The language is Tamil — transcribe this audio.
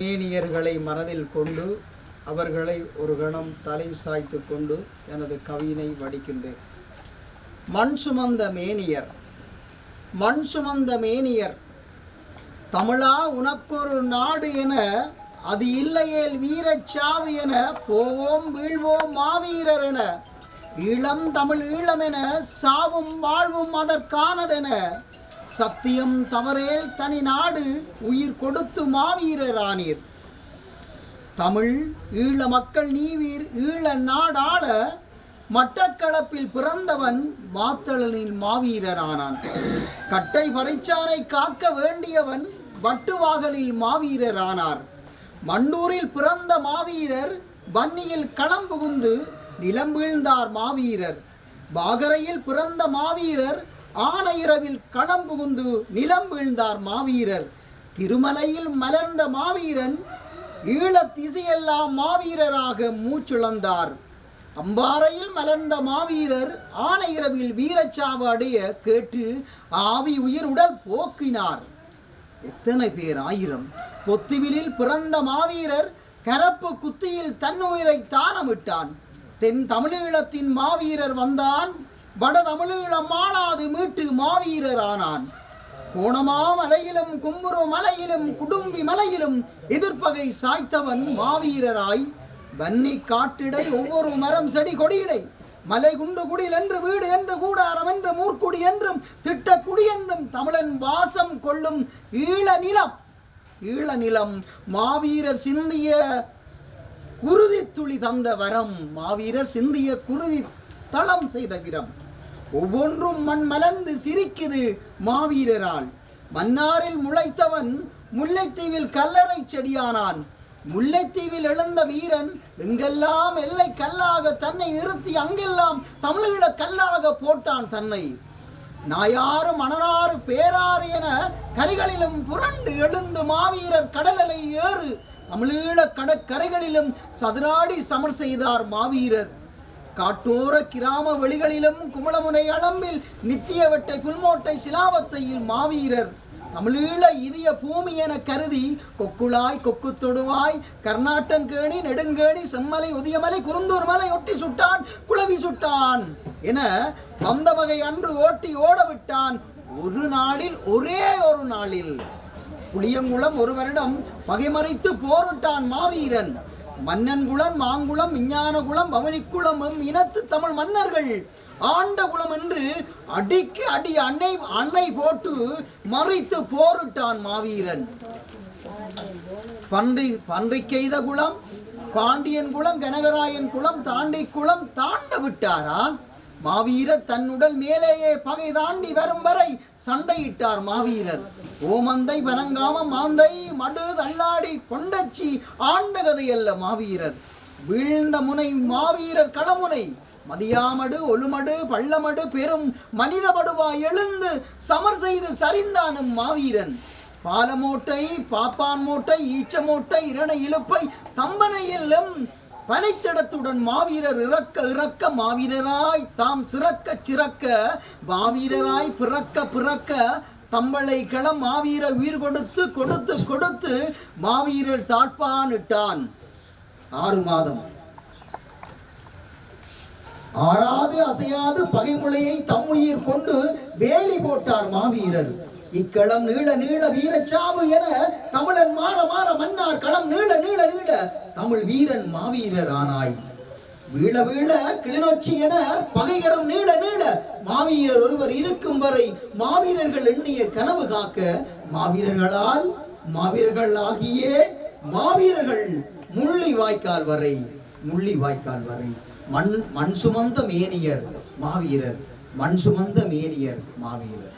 மேனியர்களை மனதில் கொண்டு அவர்களை ஒரு கணம் தலை சாய்த்து கொண்டு எனது கவியினை வடிக்கின்றேன். மண் சுமந்த மேனியர் மண் சுமந்த மேனியர் தமிழா உனக்கொரு நாடு என அது இல்லையேல் வீரச் சாவு என போவோம் வீழ்வோம் மாவீரர் என ஈழம் தமிழ் ஈழம் என சாவும் வாழ்வும் அதற்கானதென சத்தியம் தவறேல் தனி நாடு உயிர் கொடுத்து மாவீரரானீர் தமிழ் ஈழ மக்கள் நீவீர் ஈழ நாடாள மட்டக்களப்பில் பிறந்தவன் மாத்தளனில் மாவீரரானான் கட்டை பறைச்சாரை காக்க வேண்டியவன் வட்டுவாகலில் மாவீரரானார் மண்டூரில் பிறந்த மாவீரர் வன்னியில் களம் புகுந்து நிலம் வீழ்ந்தார் மாவீரர். பாகரையில் பிறந்த மாவீரர் ஆனையிரவில் களம் புகுந்து நிலம் வீழ்ந்தார் மாவீரர். திருமலையில் மலர்ந்த மாவீரன் ஈழத் திசையெல்லாம் மாவீரராக மூச்சுழந்தார். அம்பாறையில் மலர்ந்த மாவீரர் ஆனையிரவில் வீரச்சாவு அடைய கேட்டு ஆவி உயிர் உடல் போக்கினார். எத்தனை பேர் ஆயிரம்? பொத்துவிலில் பிறந்த மாவீரர் கரப்பு குத்தியில் தன் உயிரை தானமிட்டான். தென் தமிழீழத்தின் மாவீரர் வந்தான். வட தமிழீழ மாள மீட்டு மாவீரர் ஆனான் கோணமா மலையிலும் கும்புரு மலையிலும் குடும்பி மலையிலும் எதிர்ப்பகை சாய்த்தவன் மாவீரராய். வன்னி காட்டிடை ஒவ்வொரு மரம் செடி கொடியிடை. மலை குண்டு குடில் என்று வீடு என்று கூடாரம் என்று மூர்க்குடி என்றும் திட்டக்குடி என்றும் தமிழன் வாசம் கொள்ளும் ஈழ நிலம். ஈழ நிலம் மாவீரர் சிந்திய குருதி துளி தந்த வரம். மாவீரர் சிந்திய குருதி தளம் செய்த விரம். ஒவ்வொன்றும் மண் மலர்ந்து சிரிக்குது மாவீரரால். மன்னாரில் முளைத்தவன் முல்லைத்தீவில் கல்லறை செடியானான். முல்லைத்தீவில் எழுந்த வீரன் எங்கெல்லாம் எல்லை கல்லாக தன்னை நிறுத்தி அங்கெல்லாம் தமிழீழ கல்லாக போட்டான் தன்னை. நாயாறு மணனாறு பேராறு என கரைகளிலும் புரண்டு எழுந்து மாவீரர் கடலலை ஏறு தமிழீழ கடற்கரைகளிலும் சதுராடி சமர் செய்தார் மாவீரர். காட்டோர கிராம வெளிகளிலும் குமளமுனை அளம்பில் நித்தியவட்டை புல்மோட்டை சிலாவத்தையில் மாவீரர். தமிழீழ இதய பூமி என கருதி கொக்குளாய் கொக்கு தொடுவாய். கர்நாட்டன் கேணி நெடுங்கேணி செம்மலை உதியமலை குருந்தூர் மலை ஒட்டி சுட்டான் குளவி சுட்டான் என வந்த வகை அன்று ஓட்டி ஓட விட்டான் ஒரு நாளில் ஒரே ஒரு நாளில். புளியங்குளம் ஒரு வருடம் பகைமறைத்து போரிட்டான் மாவீரன். மன்னன்குளம் மாங்குளம் விஞ்ஞானகுளம் பவனிக்குளம் இனத்து தமிழ் மன்னர்கள். ஆண்ட குளம் என்று அடிக்கு அடி அன்னை அன்னை போட்டு மறைத்து போரிட்டான் மாவீரன். பன்றி பன்றி கெய்த குளம் பாண்டியன் குளம் கனகராயன் குளம் தாண்டி குளம் தாண்ட விட்டாரா? மாவீரர் தன்னுடல் மேலேயே பகை தாண்டி வரும் வரை சண்டையிட்டார் மாவீரர். ஓமந்தை பனங்காமம் மாந்தை மடு தள்ளாடி கொண்டச்சி ஆண்ட கதையல்ல மாவீரர். வீழ்ந்த முனை மாவீரர் களமுனை மதியாமடு ஒழுமடு பள்ளமடு பெரும் மனிதமடுவாய் எழுந்து சமர் செய்து சரிந்தானும் மாவீரன். பாலமோட்டை பாப்பான் மூட்டை ஈச்சமூட்டை இரண இழுப்பை தம்பனையிலும் பனைத்தடத்துடன் மாவீரர் இறக்க இறக்க மாவீரராய் தாம் சிறக்க சிறக்க மாவீரராய் பிறக்க பிறக்க தம்பளை களம் மாவீர உயிர் கொடுத்து கொடுத்து கொடுத்து மாவீரர் தாட்பானிட்டான் ஆறு மாதம். ஆறாது அசையாது பகைமுலையை தம் உயிர் கொண்டு வேலி போட்டார் மாவீரர். இக்களம் நீள நீள வீரச்சாவு என தமிழன் மாற மாற மன்னார் களம் நீள நீள நீள தமிழ் வீரன் மாவீரர் ஆனாய் வீழ வீழ கிளிநொச்சி என பகைகரம் நீள நீள மாவீரர் ஒருவர் இருக்கும் வரை மாவீரர்கள் எண்ணிய கனவு காக்க மாவீரர்களால் மாவீரர்கள் ஆகிய மாவீரர்கள் முள்ளி வாய்க்கால் வரை முள்ளி வாய்க்கால் வரை. மண் மண் சுமந்த மேனியர் மாவீரர் மண் சுமந்த மேனியர் மாவீரர்.